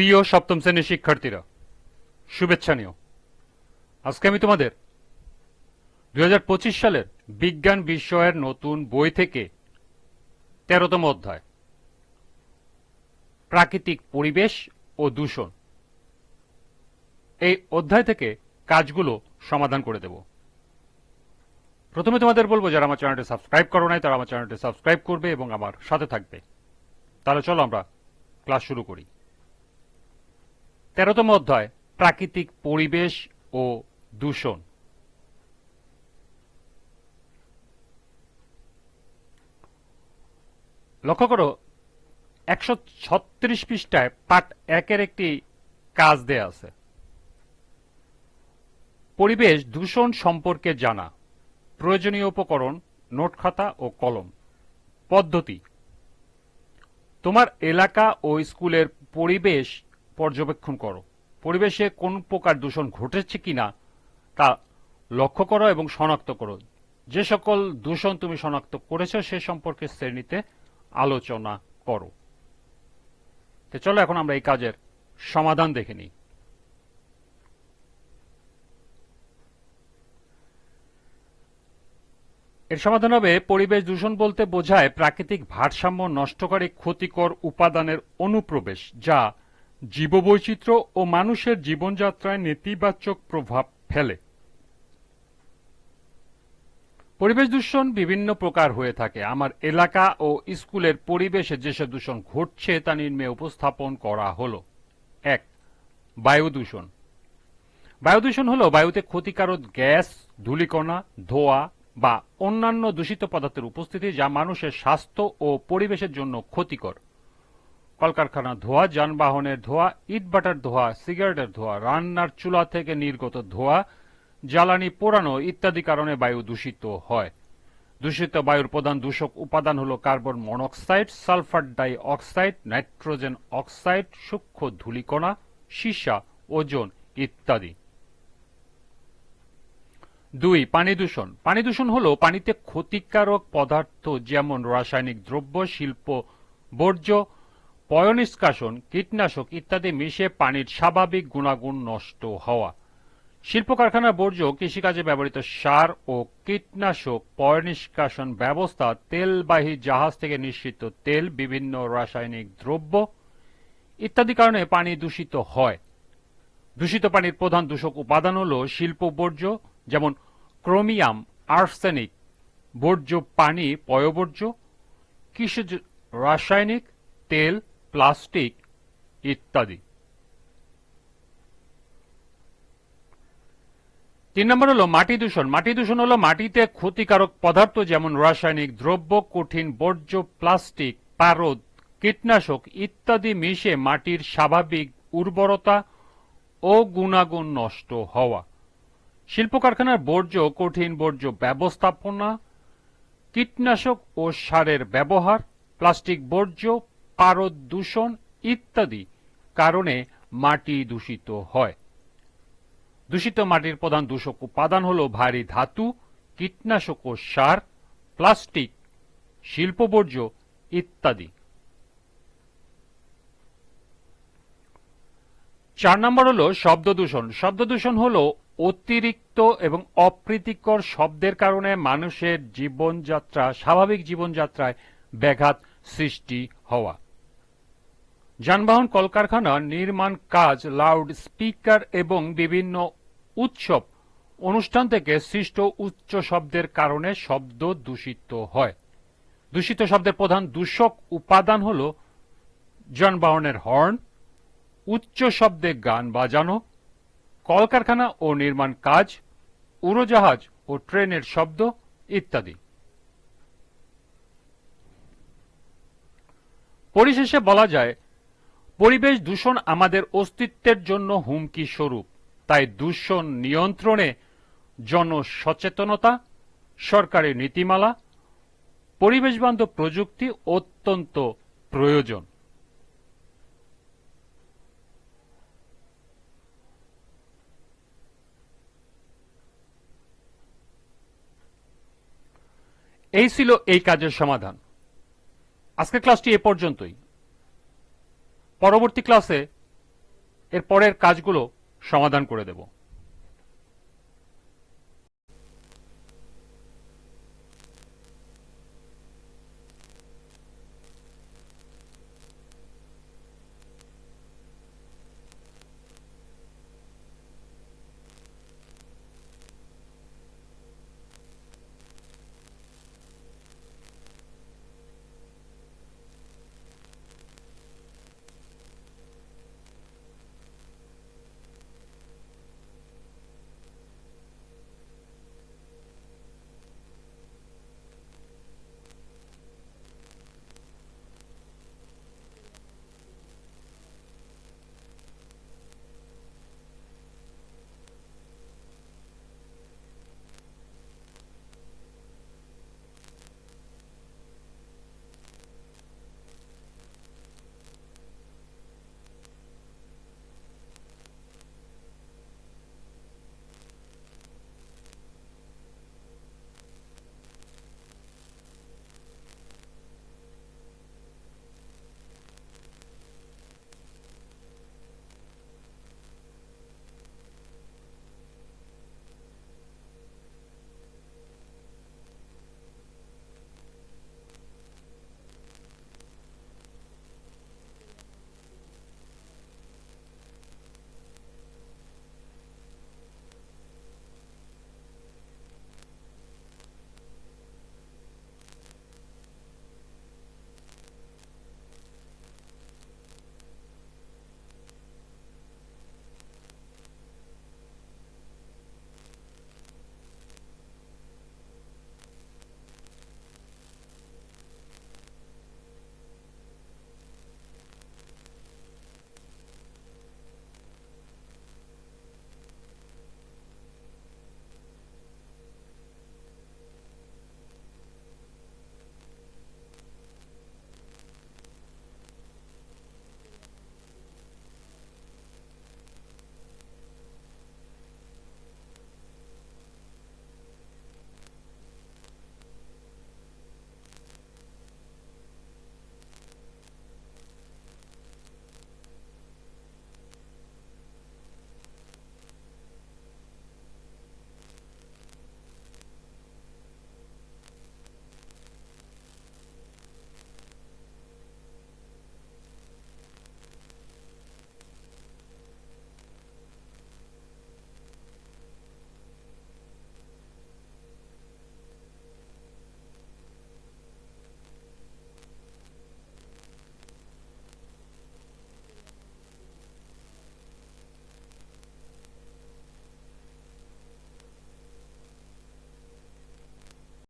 প্রিয় সপ্তম শ্রেণির শিক্ষার্থীরা, শুভেচ্ছা নিও। আজকে আমি তোমাদের দু হাজার পঁচিশ সালের বিজ্ঞান বিষয়ের নতুন বই থেকে তেরোতম অধ্যায়, প্রাকৃতিক পরিবেশ ও দূষণ, এই অধ্যায় থেকে কাজগুলো সমাধান করে দেব। প্রথমে তোমাদের বলব, যারা আমার চ্যানেলটি সাবস্ক্রাইব করো নাই, তারা আমার চ্যানেলটি সাবস্ক্রাইব করবে এবং আমার সাথে থাকবে। তাহলে চলো আমরা ক্লাস শুরু করি। তেরোতম অধ্যায়, প্রাকৃতিক পরিবেশ ও দূষণ। লক্ষ্য করো, একশো ছত্রিশ পৃষ্ঠায় পাঠ একের একটি কাজ দেয়া আছে। পরিবেশ দূষণ সম্পর্কে জানা, প্রয়োজনীয় উপকরণ, নোট খাতা ও কলম। পদ্ধতি, তোমার এলাকা ও স্কুলের পরিবেশ পর্যবেক্ষণ করো। পরিবেশে কোন প্রকার দূষণ ঘটেছে কিনা তা লক্ষ্য করো এবং শনাক্ত করো। যে সকল দূষণ তুমি শনাক্ত করেছ সে সম্পর্কে শ্রেণীতে আলোচনা করো। তো চলো এখন আমরা এই কাজের সমাধান দেখে নিই। এর সমাধান হবে, পরিবেশ দূষণ বলতে বোঝায় প্রাকৃতিক ভারসাম্য নষ্টকারী ক্ষতিকর উপাদানের অনুপ্রবেশ, যা জীববৈচিত্র্য ও মানুষের জীবনযাত্রায় নেতিবাচক প্রভাব ফেলে। পরিবেশ দূষণ বিভিন্ন প্রকার হয়ে থাকে। আমার এলাকা ও স্কুলের পরিবেশে যেসব দূষণ ঘটছে তা নিম্নে উপস্থাপন করা হল। এক, বায়ু দূষণ। বায়ু দূষণ হল বায়ুতে ক্ষতিকারক গ্যাস, ধূলিকণা, ধোঁয়া বা অন্যান্য দূষিত পদার্থের উপস্থিতি যা মানুষের স্বাস্থ্য ও পরিবেশের জন্য ক্ষতিকর। কলকারখানার ধোঁয়া, যানবাহনের ধোঁয়া ইটবাটার ধোঁয়া, সিগারেটের ধোঁয়া, রান্নার চুলা থেকে নির্গত ধোঁয়া, জ্বালানি পোড়ানো ইত্যাদি কারণে বায়ু দূষিত হয়। দূষিত বায়ুর প্রধান দূষক উপাদান হল carbon monoxide, sulphur dioxide nitrogen oxide, সূক্ষ্ম ধূলিকণা, সীসা, ওজন ইত্যাদি। দুই, পানি দূষণ। পানি দূষণ হল পানিতে ক্ষতিকারক পদার্থ যেমন রাসায়নিক দ্রব্য, শিল্প, বর্জ্য পয়নিষ্কাশন, কীটনাশক ইত্যাদি মিশে পানির স্বাভাবিক গুণাগুণ নষ্ট হওয়া। শিল্প কারখানার বর্জ্য কৃষিকাজে ব্যবহৃত সার ও কীটনাশক পয়নিষ্কাশন ব্যবস্থা তেলবাহী জাহাজ থেকে নিঃসৃত তেল, বিভিন্ন রাসায়নিক দ্রব্য ইত্যাদি কারণে পানি দূষিত হয়। দূষিত পানির প্রধান দূষক উপাদান হল শিল্প বর্জ্য, যেমন ক্রোমিয়াম, আর্সেনিক। বর্জ্য পানি পয়বর্জ্য কৃষিজ রাসায়নিক, তেল প্লাস্টিক ইত্যাদি। তিন নম্বর হলো মাটি দূষণ। মাটি দূষণ হলো মাটিতে ক্ষতিকারক পদার্থ যেমন রাসায়নিক দ্রব্য, কঠিন বর্জ্য, প্লাস্টিক, পারদ, কীটনাশক ইত্যাদি মিশে মাটির স্বাভাবিক উর্বরতা ও গুণাগুণ নষ্ট হওয়া। শিল্প কারখানার বর্জ্য, কঠিন বর্জ্য ব্যবস্থাপনা, কীটনাশক ও সারের ব্যবহার, প্লাস্টিক বর্জ্য পারদ দূষণ ইত্যাদি কারণে মাটি দূষিত হয়। দূষিত মাটির প্রধান দূষক উপাদান হল ভারী ধাতু, কীটনাশক ও সার, প্লাস্টিক শিল্প বর্জ্য ইত্যাদি। চার নম্বর হল শব্দ দূষণ। শব্দ দূষণ হল অতিরিক্ত এবং অপ্রীতিকর শব্দের কারণে মানুষের জীবনযাত্রা, স্বাভাবিক জীবনযাত্রায় ব্যাঘাত সৃষ্টি হওয়া। যানবাহন, কলকারখানা, নির্মাণ কাজ লাউড স্পিকার এবং বিভিন্ন উৎসব অনুষ্ঠান থেকে সৃষ্ট উচ্চ শব্দের কারণে শব্দ দূষিত হয়। দূষিত শব্দের প্রধান দূষক উপাদান হল যানবাহনের হর্ন উচ্চ শব্দে গান বাজানো, কলকারখানা ও নির্মাণ কাজ, উড়োজাহাজ ও ট্রেনের শব্দ ইত্যাদি। পরিশেষে বলা যায় পরিবেশ দূষণ আমাদের অস্তিত্বের জন্য হুমকি স্বরূপ। তাই দূষণ নিয়ন্ত্রণে জনসচেতনতা সরকারের নীতিমালা পরিবেশবান্ধব প্রযুক্তি অত্যন্ত প্রয়োজন। এই ছিল এই কাজের সমাধান। আজকের ক্লাসটি এ পর্যন্তই। পরবর্তী ক্লাসে এর পরের কাজগুলো সমাধান করে দেব।